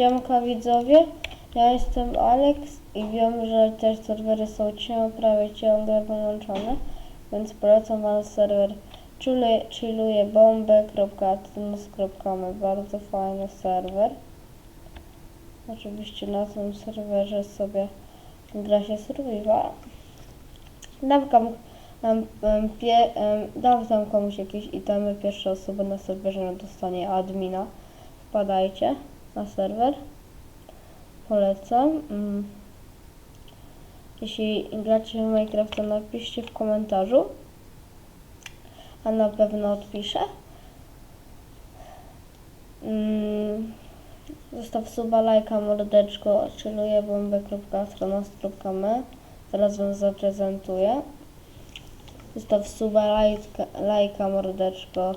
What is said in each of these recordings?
Siemka widzowie, ja jestem Alex i wiem, że też serwery są cię- prawie ciągle wyłączone, więc polecam wam serwer chilluje- chillujebomby.atmos.me Bardzo fajny serwer. Oczywiście na tym serwerze sobie gra się survival. Dam, em, em, pie, em, dam tam komuś jakieś itemy, pierwsza osoba na serwerze dostanie admina. Wpadajcie na serwer. Polecam. Mm. Jeśli gracie w Minecrafta, napiszcie w komentarzu. A na pewno odpiszę. Mm. Zostaw suba, lajka, mordeczko, chilluję bombę.astronaut.me Zaraz wam zaprezentuję. Zostaw suba, lajka, lajka, mordeczko.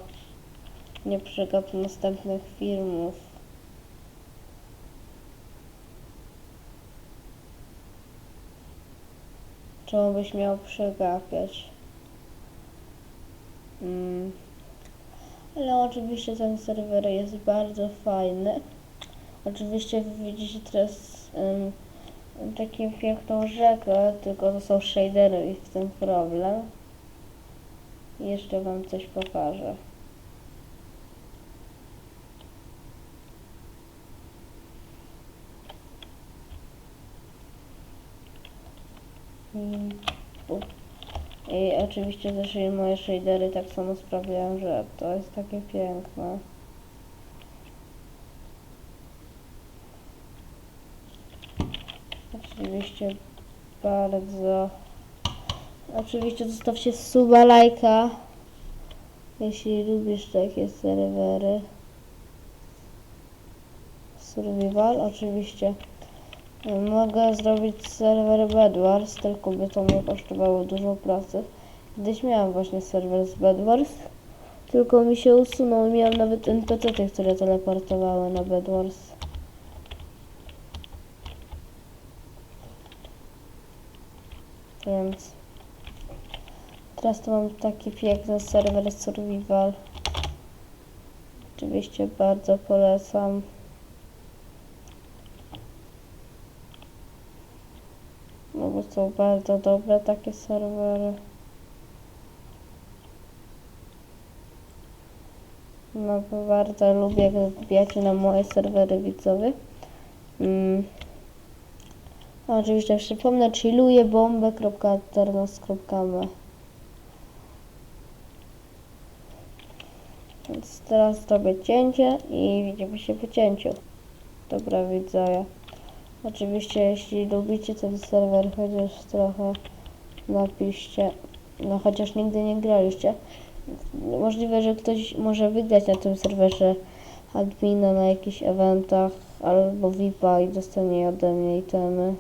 Nie przegap następnych filmów. Czemu byś miał przegapiać? Mm. Ale oczywiście ten serwer jest bardzo fajny. Oczywiście widzicie teraz um, taką piękną rzekę, tylko to są shadery i w tym problem. Jeszcze wam coś pokażę. I oczywiście też moje shadery tak samo sprawiają, że to jest takie piękne. Oczywiście bardzo. Oczywiście zostawcie suba, lajka, jeśli lubisz takie serwery. Survival, oczywiście. Mogę zrobić serwer Bedwars, tylko by to mnie kosztowało dużo pracy. Kiedyś miałam właśnie serwer z Bedwars, tylko mi się usunął. Miałam nawet NPC, które teleportowały na Bedwars. Więc teraz to mam taki piękny serwer Survival. Oczywiście bardzo polecam. No bo są bardzo dobre takie serwery. No bo bardzo lubię, jak wbijacie na moje serwery widzowie. Mm. Oczywiście przypomnę, chilluję bombę.ternos.me Więc teraz zrobię cięcie i widzimy się po cięciu. Dobra widzowie. Oczywiście jeśli lubicie ten serwer chociaż trochę napiszcie, no chociaż nigdy nie graliście. Możliwe, że ktoś może wygrać na tym serwerze admina na jakichś eventach albo VIPa i dostanie ode mnie itemy.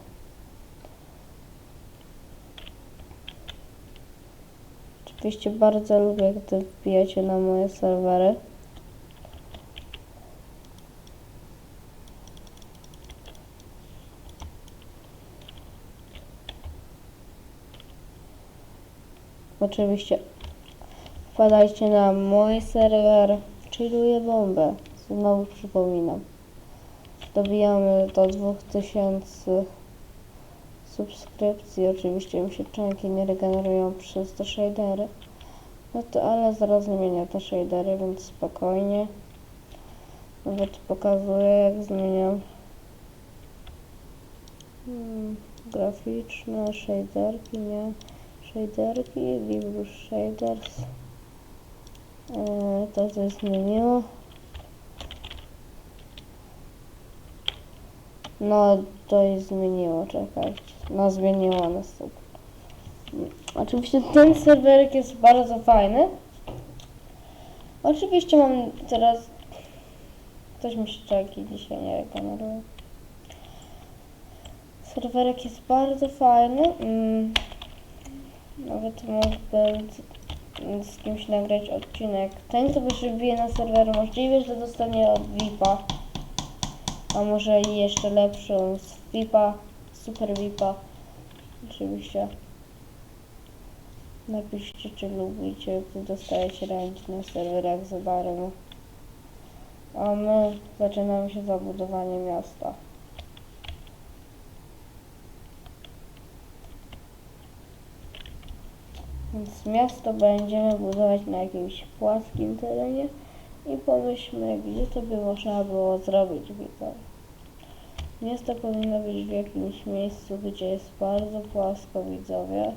Oczywiście bardzo lubię, gdy wbijacie na moje serwery. Oczywiście wpadajcie na mój serwer, chilluję bombę. Znowu przypominam. Dobijamy do 2000 subskrypcji. Oczywiście mi się czanki nie regenerują przez te shadery. No to ale zaraz zmienię te shadery, więc spokojnie. Nawet pokazuję jak zmieniam. Hmm, graficzne, shaderki, nie. Shaderki, Librus Shaders. Eee, to coś zmieniło. No, to jest zmieniło, czekajcie. No, zmieniło na super. Oczywiście ten serwerek jest bardzo fajny. Oczywiście mam teraz... Ktoś mi się czeki dzisiaj nie regeneruje. Serwerek jest bardzo fajny. Mm. Nawet mógłbym z, kimś nagrać odcinek. Ten, kto wybije na serwer, możliwe, że dostanie od VIPa. A może i jeszcze lepszą z VIPa, Super VIPa. Oczywiście. Napiszcie, czy lubicie, gdy dostajecie ranki na serwerach za darmo. A my zaczynamy się zabudowanie miasta. Więc miasto będziemy budować na jakimś płaskim terenie i pomyślmy, gdzie to by można było zrobić, widzowie. Miasto powinno być w jakimś miejscu, gdzie jest bardzo płasko, widzowie.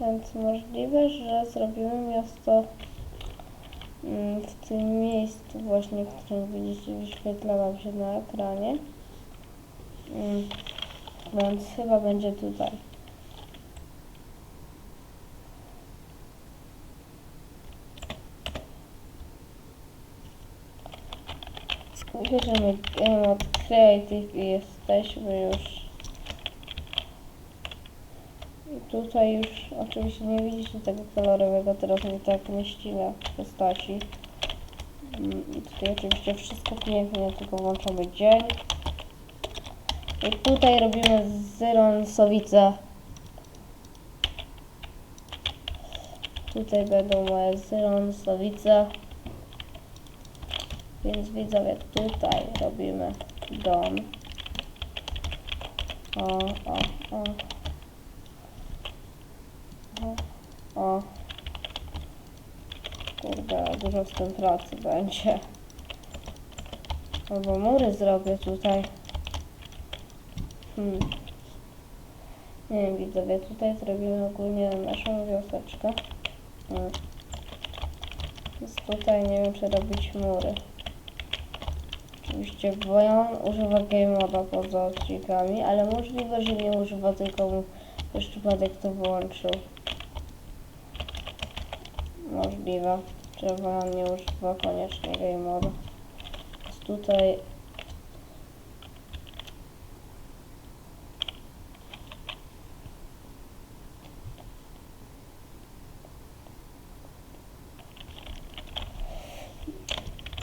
Więc możliwe, że zrobimy miasto mm, w tym miejscu właśnie, w którym widzicie, wyświetla wam się na ekranie. Więc chyba będzie tutaj. Bierzemy Game od Creative i jesteśmy już. I tutaj już oczywiście nie widzicie tego kolorowego, teraz mi tak mieści na postaci. Mm, I tutaj oczywiście wszystko pięknie, tylko włączamy dzień. I tutaj robimy zyronsowicę. Tutaj będą moje zyronsowicę. Więc widzowie, tutaj robimy dom. O, o, o. O, o. Kurde, dużo z tym pracy będzie. Albo mury zrobię tutaj. Hmm. Nie wiem, widzowie, tutaj zrobimy ogólnie naszą wioseczkę. Hmm. Więc tutaj nie wiem, czy robić mury. Oczywiście Wojan używa game moda poza odcinkami, ale możliwe, że nie używa, tylko mu przez przypadek to wyłączył. Możliwe, że Wojan nie używa koniecznie game moda. Więc tutaj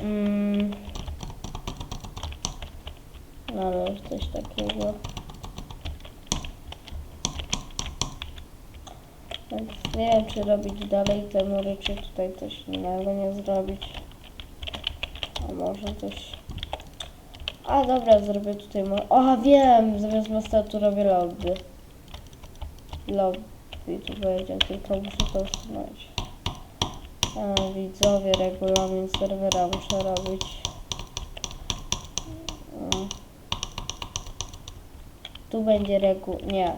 Mm. Mamy już coś takiego. Więc nie wiem, czy robić dalej te mury, czy tutaj coś innego nie zrobić. A może coś... A dobra, zrobię tutaj mo... O, wiem! Zamiast mostatu robię lobby. Lobby tu będzie, tylko muszę to usunąć. Widzowie, regulamin serwera muszę robić. Tu będzie regu... Nie.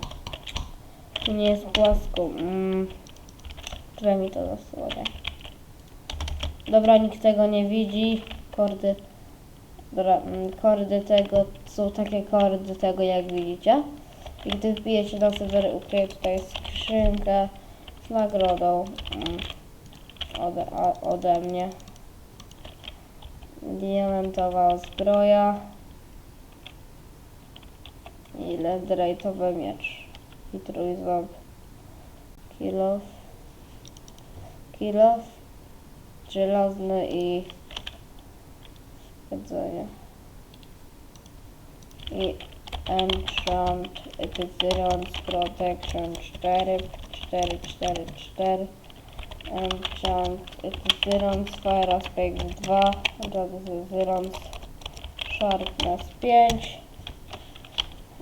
Tu nie jest płasko. Mm. Które mi to zasłania. Dobra, nikt tego nie widzi. Kordy... Dobra, mm, kordy tego są takie kordy tego, jak widzicie. I gdy wbijecie na serwer, ukryję tutaj skrzynkę z nagrodą. Mm ode, ode mnie. Diamentowa zbroja. I ledrejtowy miecz. I trójząb. Kilof. Kilof. Żelazny i jedzenie. I Enchant Epicyrions Protection 4 4 4 4 Enchant Zyrons Fire Aspect 2 Zyrons Sharpness 5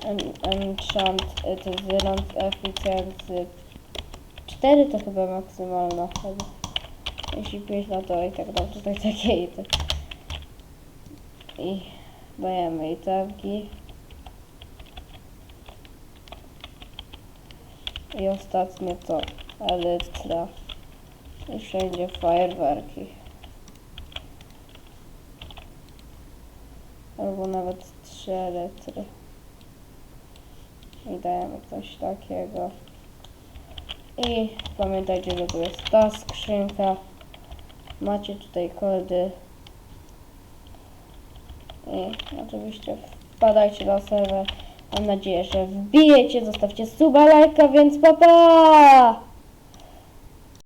En- Enchant Zyrons Efficiency 4 to chyba maksymalna chyba. Jeśli 5 no to i tak dam tutaj takie i te. I dajemy itemki. I ostatnie to elytra. I wszędzie fajerwerki. Albo nawet trzy litry. I dajemy coś takiego. I pamiętajcie, że tu jest ta skrzynka. Macie tutaj kody. I oczywiście wpadajcie na serwer. Mam nadzieję, że wbijecie. Zostawcie suba, lajka, więc pa pa!